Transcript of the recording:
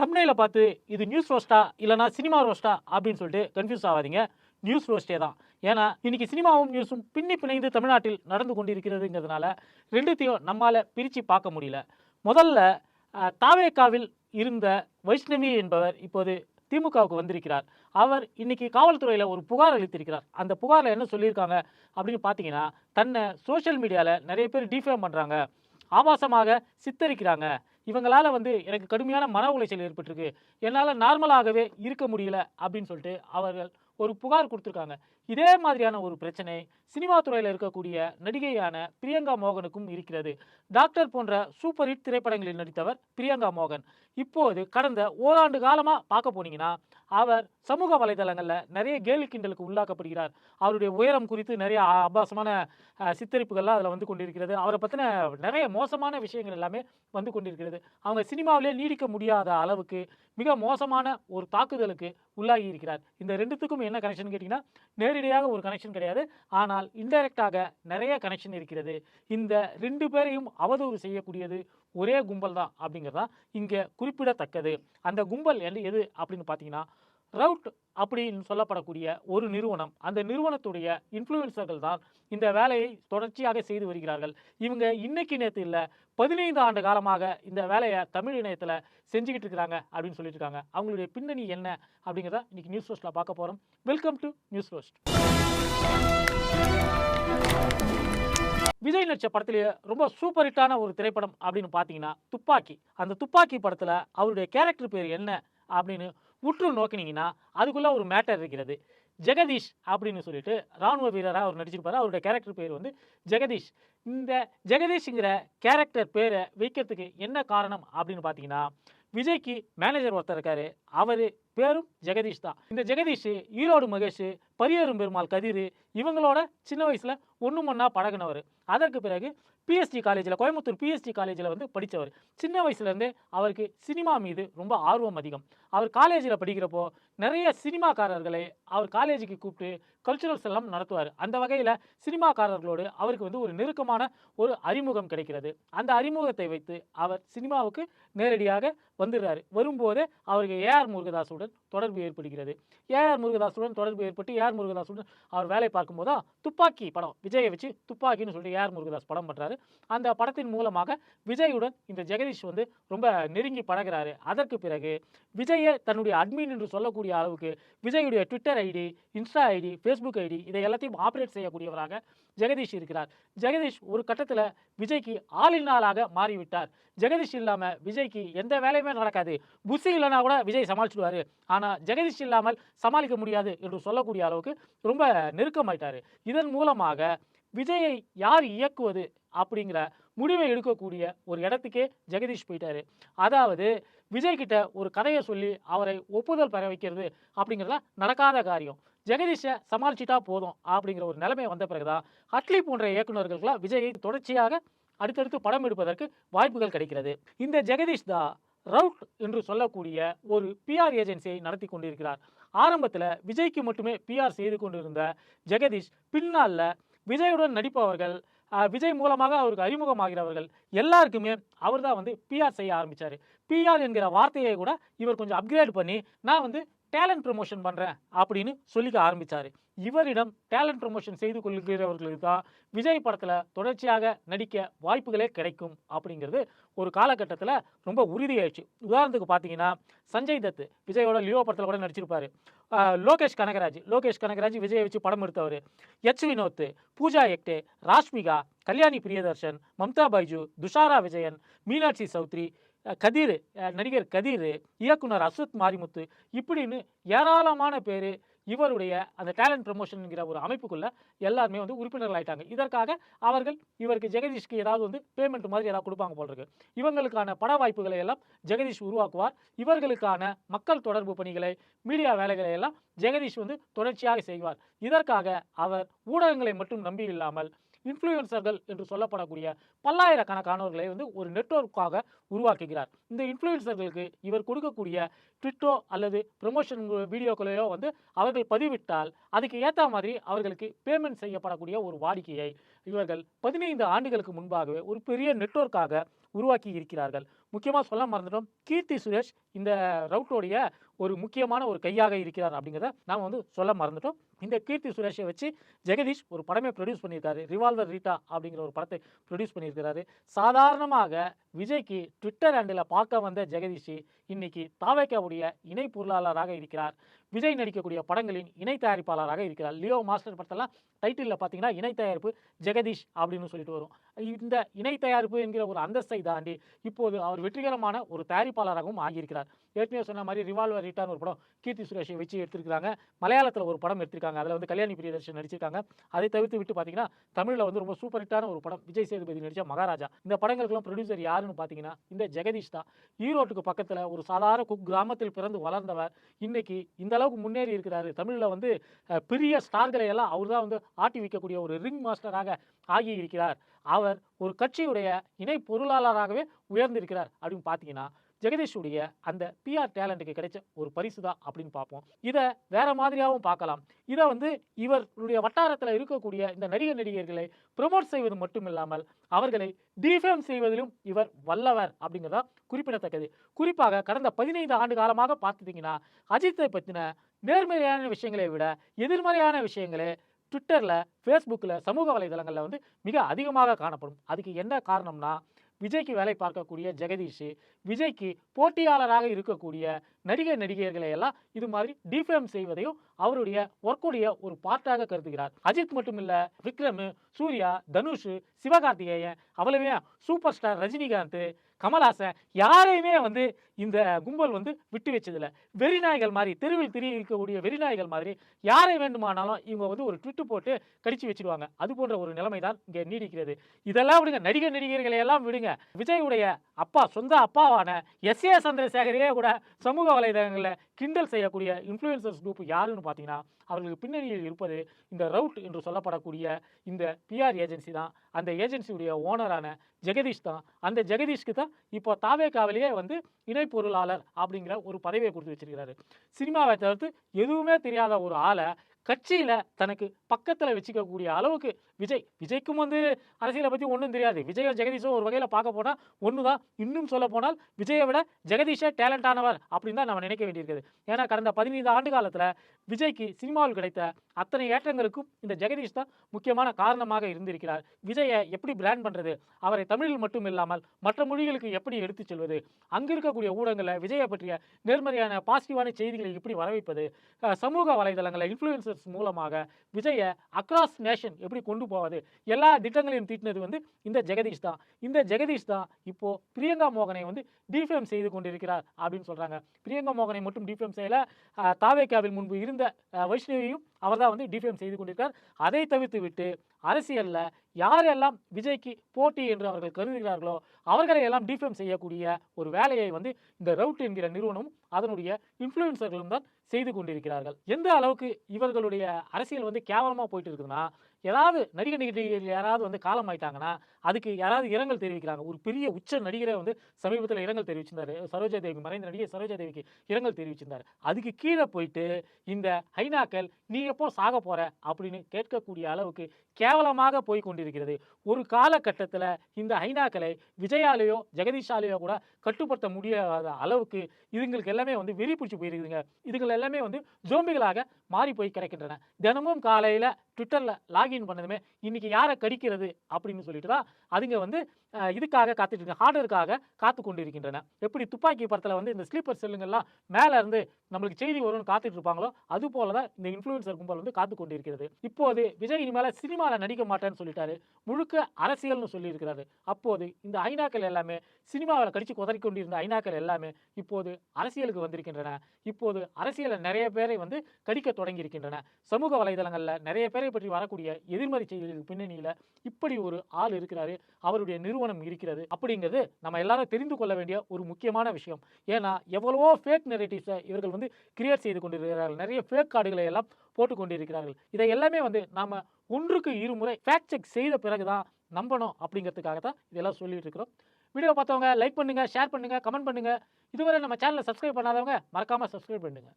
தம்னையில் பார்த்து இது நியூஸ் ரோஸ்டா இல்லைனா சினிமா ரோஸ்டா அப்படின்னு சொல்லிட்டு கன்ஃபியூஸ் ஆகாதீங்க. நியூஸ் ரோஸ்டே தான். ஏன்னா இன்னைக்கு சினிமாவும் நியூஸும் பின்னி பிணைந்து தமிழ்நாட்டில் நடந்து கொண்டிருக்கிறதுங்கிறதுனால ரெண்டுத்தையும் நம்மால் பிரித்து பார்க்க முடியல. முதல்ல தாவேக்காவில் இருந்த வைஷ்ணவி என்பவர் இப்போது திமுகவுக்கு வந்திருக்கிறார். அவர் இன்னைக்கு காவல்துறையில் ஒரு புகார் அளித்திருக்கிறார். அந்த புகாரில் என்ன சொல்லியிருக்காங்க அப்படின்னு பார்த்தீங்கன்னா தன்னை சோஷியல் மீடியாவில் நிறைய பேர் டிஃபேம் பண்ணுறாங்க ஆபாசமாக சித்தரிக்கிறாங்க. இவங்களால் வந்து எனக்கு கடுமையான மன உளைச்சல் ஏற்பட்டிருக்கு. என்னால் நார்மலாகவே இருக்க முடியல அப்படின்னு சொல்லிட்டு அவர்கள் ஒரு புகார் கொடுத்துருக்காங்க. இதே மாதிரியான ஒரு பிரச்சனை சினிமா துறையில் இருக்கக்கூடிய நடிகையான பிரியங்கா மோகனுக்கும் இருக்கிறது. டாக்டர் போன்ற சூப்பர் ஹிட் திரைப்படங்களில் நடித்தவர் பிரியங்கா மோகன். இப்போது கடந்த ஓராண்டு காலமாக பார்க்க போனீங்கன்னா அவர் சமூக வலைதளங்களில் நிறைய கேலி கிண்டலுக்கு உள்ளாக்கப்படுகிறார். அவருடைய உயரம் குறித்து நிறைய ஆபாசமான சித்தரிப்புகள்லாம் அதில் வந்து கொண்டிருக்கிறது. அவரை பற்றின நிறைய மோசமான விஷயங்கள் எல்லாமே வந்து கொண்டிருக்கிறது. அவங்க சினிமாவிலே நீடிக்க முடியாத அளவுக்கு மிக மோசமான ஒரு தாக்குதலுக்கு உள்ளாகி இருக்கிறார். இந்த ரெண்டுத்துக்கும் என்ன கனெக்ஷன் கேட்டிங்கன்னா நேரடியாக ஒரு கனெக்ஷன் கிடையாது. ஆனால் இன்டைரக்டாக நிறைய கனெக்ஷன் இருக்கிறது. இந்த ரெண்டு பேரையும் அவதூறு செய்யக்கூடியது ஒரே கும்பல் தான் அப்படிங்கிறதா இங்கே குறிப்பிடத்தக்கது. அந்த கும்பல் என்ன எது அப்படின்னு பார்த்தீங்கன்னா ரவுட் அப்படின்னு சொல்லப்படக்கூடிய ஒரு நிறுவனம். அந்த நிறுவனத்துடைய இன்ஃப்ளூயன்சர்கள் தான் இந்த வேலையை தொடர்ச்சியாக செய்து வருகிறார்கள். இவங்க இன்னைக்கு நேற்று இல்லை பதினைந்து ஆண்டு காலமாக இந்த வேலையை தமிழ் இணையத்தில் செஞ்சுக்கிட்டு இருக்கிறாங்க அப்படின்னு சொல்லிட்டு இருக்காங்க. அவங்களுடைய பின்னணி என்ன அப்படிங்கிறத இன்னைக்கு நியூஸ் ரோஸ்ட்டில் பார்க்க போகிறோம் welcome to News Roast Vijay நடிச்ச படத்திலேயே ரொம்ப சூப்பர் ஹிட்டான ஒரு திரைப்படம் அப்படின்னு பார்த்தீங்கன்னா துப்பாக்கி. அந்த துப்பாக்கி படத்தில் அவருடைய கேரக்டர் பேர் என்ன அப்படின்னு உற்று நோக்கினீங்கன்னா அதுக்குள்ளே ஒரு மேட்டர் இருக்கிறது. ஜெகதீஷ் அப்படின்னு சொல்லிட்டு ராணுவ வீரராக அவர் நடிச்சிருப்பாரு. அவருடைய கேரக்டர் பேர் வந்து ஜெகதீஷ். இந்த ஜெகதீஷ்ங்கிற கேரக்டர் பேரை வைக்கிறதுக்கு என்ன காரணம் அப்படின்னு பார்த்தீங்கன்னா விஜய்க்கு மேனேஜர் ஒருத்தர் இருக்காரு. அவர் பேரும் ஜெகதீஷ் தான். இந்த ஜெகதீஷ் ஈரோடு மகேஷ் பரியரும் பெருமாள் கதிர் இவங்களோட சின்ன வயசில் ஒன்று ஒன்றா பழகுனவர். அதற்கு பிறகு பிஎஸ்டி காலேஜில் கோயம்புத்தூர் பிஎஸ்டி காலேஜில் வந்து படித்தவர் சின்ன வயசுலேருந்தே அவருக்கு சினிமா மீது ரொம்ப ஆர்வம் அதிகம். அவர் காலேஜில் படிக்கிறப்போ நிறைய சினிமாக்காரர்களை அவர் காலேஜுக்கு கூப்பிட்டு கல்ச்சுரல்ஸ் எல்லாம் நடத்துவார். அந்த வகையில் சினிமாக்காரர்களோடு அவருக்கு வந்து ஒரு நெருக்கமான ஒரு அறிமுகம் கிடைக்கிறது. அந்த அறிமுகத்தை வைத்து அவர் சினிமாவுக்கு நேரடியாக வந்துடுறாரு. வரும்போது அவருக்கு ஏஆர் முருகதாஸுடன் தொடர்பு ஏற்படுகிறது. ஏஆர் முருகதாஸுடன் தொடர்பு ஏற்பட்டு ஏஆர் முருகதாஸுடன் அவர் வேலை பார்க்கும்போது துப்பாக்கி படம் விஜயை வச்சு துப்பாக்கின்னு சொல்லிட்டு ஏஆர் முருகதாஸ் படம் பண்ணுறாரு அந்த படத்தின் மூலமாக விஜயுடன் இந்த ஜெகதீஷ் வந்து ரொம்ப நெருங்கி பழகுறாரு. அதற்கு பிறகு விஜயை தன்னுடைய அட்மின் என்று சொல்லக்கூடிய அளவுக்கு விஜயுடைய Twitter ID Insta ID Facebook ID இதை எல்லாத்தையும் ஆப்ரேட் செய்யக்கூடியவராக ஜெகதீஷ் இருக்கிறார். ஜெகதீஷ் ஒரு கட்டத்தில் விஜய்க்கு ஆளின் ஆளாக மாறிவிட்டார். ஜெகதீஷ் இல்லாமல் விஜய்க்கு எந்த வேலையுமே நடக்காது. புஷி இல்லைனா கூட விஜய் சமாளிச்சுடுவார். ஆனால் ஜெகதீஷ் இல்லாமல் சமாளிக்க முடியாது என்று சொல்லக்கூடிய அளவுக்கு ரொம்ப நெருக்கமாயிட்டார். இதன் மூலமாக விஜயை யார் இயக்குவது அப்படிங்கிற முடிவை எடுக்கக்கூடிய ஒரு இடத்துக்கே ஜெகதீஷ் போயிட்டாரு. அதாவது விஜய் கிட்ட ஒரு கதையை சொல்லி அவரை ஒப்புதல் பெற வைக்கிறது அப்படிங்கிறதுலாம் நடக்காத காரியம். ஜெகதீஷை சமாளிச்சிட்டா போதும் அப்படிங்கிற ஒரு நிலைமை வந்த பிறகுதான் அட்லி போன்ற இயக்குநர்களுக்கெல்லாம் விஜயை தொடர்ச்சியாக அடுத்தடுத்து படம் எடுப்பதற்கு வாய்ப்புகள் கிடைக்கிறது. இந்த ஜெகதீஷ் தான் ரவுட் என்று சொல்லக்கூடிய ஒரு பிஆர் ஏஜென்சியை நடத்தி கொண்டிருக்கிறார். ஆரம்பத்தில் விஜய்க்கு மட்டுமே பிஆர் செய்து கொண்டிருந்த ஜெகதீஷ் பின்னால விஜயுடன் நடிப்பவர்கள் விஜய் மூலமாக அவருக்கு அறிமுகமாகிறவர்கள் எல்லாருக்குமே அவர் தான் வந்து பிஆர் செய்ய ஆரம்பிச்சார். பிஆர் என்கிற வார்த்தையை கூட இவர் கொஞ்சம் அப்கிரேட் பண்ணி நான் வந்து டேலண்ட் ப்ரமோஷன் பண்ணுறேன் அப்படின்னு சொல்லிக்க ஆரம்பித்தார் இவரிடம் டேலண்ட் ப்ரொமோஷன் செய்து கொள்கிறவர்களுக்கு தான் விஜய் படத்தில் தொடர்ச்சியாக நடிக்க வாய்ப்புகளே கிடைக்கும் அப்படிங்கிறது ஒரு காலகட்டத்தில் ரொம்ப உறுதியாயிடுச்சு. உதாரணத்துக்கு பார்த்தீங்கன்னா சஞ்சய் தத் விஜயோட லியோ படத்தில் கூட நடிச்சிருப்பார். லோகேஷ் கனகராஜ் லோகேஷ் கனகராஜ் விஜயை வச்சு படம் எடுத்தவர். எச் வினோத் பூஜா எக்டே ராஷ்மிகா கல்யாணி பிரியதர்ஷன் மம்தா பைஜு துஷாரா விஜயன் மீனாட்சி சௌத்ரி கதிர் நடிகர் கதிர் இயக்குனர் அசுத் மாரிமுத்து இப்படின்னு ஏராளமான பேர் இவருடைய அந்த டேலண்ட் ப்ரமோஷன்ங்கிற ஒரு அமைப்புக்குள்ளே எல்லாருமே வந்து உறுப்பினர்கள் ஆயிட்டாங்க. இதற்காக அவர்கள் இவருக்கு ஜெகதீஷ்க்கு ஏதாவது வந்து பேமெண்ட் மாதிரி ஏதாவது கொடுப்பாங்க போல் இருக்கு. இவங்களுக்கான பட வாய்ப்புகளை எல்லாம் ஜெகதீஷ் உருவாக்குவார். இவர்களுக்கான மக்கள் தொடர்பு பணிகளை மீடியா வேலைகளை எல்லாம் ஜெகதீஷ் வந்து தொடர்ச்சியாக செய்வார். இதற்காக அவர் ஊடகங்களை மட்டும் நம்பி இல்லாமல் இன்ஃப்ளூயன்சர்கள் என்று சொல்லப்படக்கூடிய பல்லாயிரக்கணக்கானவர்களை வந்து ஒரு நெட்வொர்க்காக உருவாக்குகிறார். இந்த இன்ஃப்ளூயன்சர்களுக்கு இவர் கொடுக்கக்கூடிய ட்விட்டோ அல்லது ப்ரொமோஷன் வீடியோக்களையோ வந்து அவர்கள் பதிவிட்டால் அதுக்கு ஏற்ற மாதிரி அவர்களுக்கு பேமெண்ட் செய்யப்படக்கூடிய ஒரு வாடிக்கையை இவர்கள் பதினைந்து ஆண்டுகளுக்கு முன்பாகவே ஒரு பெரிய நெட்வொர்க்காக உருவாக்கி இருக்கிறார்கள். முக்கியமாக சொல்ல மறந்துட்டோம் கீர்த்தி சுரேஷ் இந்த ரவுட்டோடைய ஒரு முக்கியமான ஒரு கையாக இருக்கிறார் அப்படிங்கிறத நாம் வந்து சொல்ல மறந்துட்டோம். இந்த கீர்த்தி சுரேஷை வச்சு ஜெகதீஷ் ஒரு படமே ப்ரொடியூஸ் பண்ணியிருக்காரு. ரிவால்வர் ரீட்டா அப்படிங்கிற ஒரு படத்தை ப்ரொடியூஸ் பண்ணியிருக்கிறாரு. சாதாரணமாக விஜய்க்கு ட்விட்டர் ஹேண்டில் பார்க்க வந்த ஜெகதீஷ் இன்னைக்கு தாவேக்காவுடைய இணை பொருளாளராக இருக்கிறார். விஜய் நடிக்கக்கூடிய படங்களின் இணை தயாரிப்பாளராக இருக்கிறார். லியோ மாஸ்டர் படத்தெல்லாம் டைட்டிலில் பார்த்தீங்கன்னா இணை தயாரிப்பு ஜெகதீஷ் அப்படின்னு சொல்லிட்டு வரும். இந்த இணை தயாரிப்பு என்கிற ஒரு அந்தஸ்தை தாண்டி இப்போது அவர் வெற்றிகரமான ஒரு தயாரிப்பாளராகவும் ஆகியிருக்கிறார். ஏற்கனவே சொன்ன மாதிரி ரிவால்வர் ரிட்டர்ன் ஒரு படம் கீர்த்தி சுரேஷை வச்சு எடுத்திருக்காங்க மலையாளத்தில் ஒரு படம் எடுத்திருக்காங்க. அதில் வந்து கல்யாணி பிரியதர்ஷன் நடிச்சிருக்காங்க. அதை தவிர்த்து விட்டு பார்த்தீங்கன்னா தமிழில் வந்து ரொம்ப சூப்பர் ஹிட்டான ஒரு படம் விஜய் சேதுபதி நடித்த மகாராஜா. இந்த படங்களுக்கெல்லாம் ப்ரொடியூசர் யாருன்னு பார்த்தீங்கன்னா இந்த ஜெகதீஷ் தான். ஈரோட்டுக்கு பக்கத்தில் ஒரு சாதாரண குக் கிராமத்தில் பிறந்து வளர்ந்தவர். இன்னைக்கு இந்த அளவுக்கு முன்னேறி இருக்கிறாரு. தமிழில் வந்து பெரிய ஸ்டார்களை எல்லாம் அவர் தான் வந்து ஆட்டி வைக்கக்கூடிய ஒரு ரிங் மாஸ்டராக ஆகி இருக்கிறார். அவர் ஒரு கட்சியுடைய இணை பொருளாளராகவே உயர்ந்திருக்கிறார் அப்படின்னு பார்த்தீங்கன்னா ஜெகதீஷுடைய அந்த பிஆர் டேலண்ட்டுக்கு கிடைச்ச ஒரு பரிசு தான் அப்படின்னு பார்ப்போம். இதை வேற மாதிரியாகவும் பார்க்கலாம். இதை வந்து இவருடைய வட்டாரத்தில் இருக்கக்கூடிய இந்த நடிகர் நடிகர்களை ப்ரொமோட் செய்வது மட்டும் இல்லாமல் அவர்களை டிஃபேம் செய்வதிலும் இவர் வல்லவர் அப்படிங்கிறதா குறிப்பிடத்தக்கது. குறிப்பாக கடந்த பதினைந்து ஆண்டு காலமாக பார்த்துட்டிங்கன்னா அஜித்தை பற்றின நேர்மறையான விஷயங்களை விட எதிர்மறையான விஷயங்களே ட்விட்டரில் ஃபேஸ்புக்கில் சமூக வலைதளங்களில் வந்து மிக அதிகமாக காணப்படும். அதுக்கு என்ன காரணம்னா விஜய்க்கு வேலை பார்க்கக்கூடிய ஜெகதீஷ் விஜய்க்கு போட்டியாளராக இருக்கக்கூடிய நடிகர் நடிகையர்களை எல்லாம் இது மாதிரி டிஃபேம் செய்வதையும் அவருடைய ஒர்க்குடைய ஒரு பார்ட்டாக கருதுகிறார். அஜித் மட்டும் இல்ல விக்ரம் சூர்யா தனுஷ் சிவகார்த்திகேயன் அவ்வளவே சூப்பர் ஸ்டார் ரஜினிகாந்த் கமல்ஹாசன் யாரையுமே வந்து இந்த கும்பல் வந்து விட்டு வச்சதில்ல. வெறிநாய்கள் மாதிரி தெருவில் திரிய இருக்கக்கூடிய வெறிநாய்கள் மாதிரி யாரை வேண்டுமானாலும் இவங்க வந்து ஒரு ட்விட்டு போட்டு கடிச்சு வச்சிருவாங்க அது போன்ற ஒரு நிலைமை தான் இங்கே நீடிக்கிறது. இதெல்லாம் விடுங்க நடிகர் நடிகர்களை எல்லாம் விடுங்க. விஜயுடைய அப்பா சொந்த அப்பாவான எஸ் ஏ சந்திரசேகரையே கூட சமூக வலைதளங்களில் கிண்டல் செய்யக்கூடிய இன்ஃப்ளூயன்சர்ஸ் குரூப் யாருன்னு பார்த்தீங்கன்னா அவர்களுக்கு பின்னணியில் இருப்பது இந்த ரவுட் என்று சொல்லப்படக்கூடிய இந்த பிஆர் ஏஜென்சி தான். அந்த ஏஜென்சியுடைய ஓனரான ஜெகதீஷ் தான். அந்த ஜெகதீஷ்க்கு தான் இப்போ தாவேக்காவிலேயே வந்து இணை பொருளாளர் அப்படிங்கிற ஒரு பதவியை கொடுத்து வச்சிருக்கிறாரு. சினிமாவை தவிர்த்து எதுவுமே தெரியாத ஒரு ஆளை கட்சியில் தனக்கு பக்கத்தில் வச்சுக்கக்கூடிய அளவுக்கு விஜய் விஜய்க்கும் வந்து அரசியலை பற்றி ஒன்றும் தெரியாது. விஜயும் ஜெகதீஷும் ஒரு வகையில் பார்க்க போனால் ஒன்று தான் இன்னும் சொல்ல போனால் விஜயை விட ஜெகதீஷே டேலண்டானவர் அப்படின்னு தான் நம்ம நினைக்க வேண்டியிருக்குது. ஏன்னா கடந்த பதினைந்து ஆண்டு காலத்தில் விஜய்க்கு சினிமாவில் கிடைத்த அத்தனை ஏற்றங்களுக்கும் இந்த ஜெகதீஷ் தான் முக்கியமான காரணமாக இருந்திருக்கிறார். விஜயை எப்படி பிராண்ட் பண்ணுறது அவரை தமிழில் மட்டும் இல்லாமல் மற்ற மொழிகளுக்கு எப்படி எடுத்துச் செல்வது? அங்கு இருக்கக்கூடிய ஊடகங்களில் விஜயை பற்றிய நேர்மறையான பாசிட்டிவான செய்திகளை எப்படி வரவைப்பது சமூக வலைதளங்களில் இன்ஃப்ளூயன்சர்ஸ் மூலமாக விஜயை அக்ராஸ் நேஷன் எப்படி கொண்டு போவது? எல்லா திட்டங்களையும் தீட்டினது வந்து இந்த ஜெகதீஷ் தான். இந்த ஜெகதீஷ் தான் இப்போது பிரியங்கா மோகனை வந்து டிஃபேம் செய்து கொண்டிருக்கிறார் அப்படின்னு சொல்கிறாங்க பிரியங்கா மோகனை மட்டும் டிஃபேம் செய்யல. தாவேக்காவில் முன்பு இருந்த வைஷ்ணவியும் அவர் தான் வந்து டிஃபேம் செய்து கொண்டிருக்கார். அதை தவிர்த்து விட்டு அரசியல்ல யாரெல்லாம் விஜய்க்கு போட்டி என்று அவர்கள் கருதுகிறார்களோ அவர்களை எல்லாம் டிஃபேம் செய்யக்கூடிய ஒரு வேலையை வந்து இந்த ரவுட் என்கிற நிறுவனமும் அதனுடைய இன்ஃப்ளூயன்சர்களும் தான் செய்து கொண்டிருக்கிறார்கள். எந்த அளவுக்கு இவர்களுடைய அரசியல் வந்து கேவலமாக போயிட்டு இருக்குதுன்னா ஏதாவது நடிகர் நடிகர்கள் யாராவது வந்து காலம் ஆயிட்டாங்கன்னா அதுக்கு யாராவது இரங்கல் தெரிவிக்கிறாங்க. ஒரு பெரிய உச்ச நடிகரை வந்து சமீபத்தில் இரங்கல் தெரிவிச்சிருந்தாரு. சரோஜா தேவி மறைந்த நடிகை சரோஜா தேவிக்கு இரங்கல் தெரிவிச்சிருந்தாரு. அதுக்கு கீழே போயிட்டு இந்த ஹைனாக்கள் நீ எப்போ சாக போற? அப்படின்னு கேட்கக்கூடிய அளவுக்கு கேவலமாக போய் கொண்டிருக்கிறது. ஒரு காலகட்டத்தில் இந்த ஹைனாக்களை விஜயாலேயோ ஜெகதீஷாலேயோ கூட கட்டுப்படுத்த முடியாத அளவுக்கு இதுங்களுக்கு எல்லாமே வந்து வெறி பிடிச்சி போயிருக்குதுங்க. இதுகள் எல்லாமே வந்து ஜோம்பிகளாக மாறி போய் கிடக்கின்றன. தினமும் காலையில் ட்விட்டரில் லாகின் பண்ணதுமே இன்னைக்கு யாரை கடிக்கிறது அப்படின்னு சொல்லிட்டு தான் அதுங்க வந்து இதுக்காக காத்துட்டு இருக்கு ஹார்டருக்காக காத்து கொண்டு இருக்கின்றன எப்படி துப்பாக்கி படத்தில் வந்து இந்த ஸ்லீப்பர் செல்லுங்கள்லாம் மேலே இருந்து நம்மளுக்கு செய்தி வரும்னு காத்துட்டு இருப்பாங்களோ அது போல தான் இந்த இன்ஃப்ளூயன்சர் கும்பல் வந்து காத்து கொண்டு இருக்கிறது இப்போது விஜய் இனிமேல சினிமாவில் நடிக்க மாட்டேன்னு சொல்லிட்டாரு. முழுக்க அரசியல்னு சொல்லியிருக்கிறாரு. அப்போது இந்த ஐநாக்கள் எல்லாமே சினிமாவில் கடிச்சு குதறி கொண்டிருந்த ஐநாக்கள் எல்லாமே இப்போது அரசியலுக்கு வந்திருக்கின்றன. இப்போது அரசியலில் நிறைய பேரை வந்து கடிக்க தொடங்கி இருக்கின்றன சமூக வலைதளங்களில் நிறைய பேரை பற்றி வரக்கூடிய எதிர்மறை செய்திகளுக்கு பின்னணியில் இப்படி ஒரு ஆள் இருக்கிறாரு. அவருடைய நிறுவனம் இருக்கிறது அப்படிங்கிறது நம்ம எல்லாரும் தெரிந்து கொள்ள வேண்டிய ஒரு முக்கியமான விஷயம். ஏன்னா எவ்வளவோ ஃபேக் நெரேட்டிவ்ஸை இவர்கள் வந்து கிரியேட் செய்து கொண்டிருக்கிறார்கள். நிறைய ஃபேக் கார்டுகளை எல்லாம் போட்டு கொண்டிருக்கிறார்கள். இதை எல்லாமே வந்து நாம் ஒன்றுக்கு இருமுறை ஃபேக்ட் செக் செய்த பிறகுதான் நம்பணும் அப்படிங்கிறதுக்காக தான் இதெல்லாம் சொல்லிட்டு இருக்கிறோம். வீடியோ பார்த்தவங்க லைக் பண்ணுங்க ஷேர் பண்ணுங்க கமெண்ட் பண்ணுங்க. இதுவரை நம்ம சேனலை சப்ஸ்கிரைப் பண்ணாதவங்க மறக்காம சப்ஸ்கிரைப் பண்ணுங்க.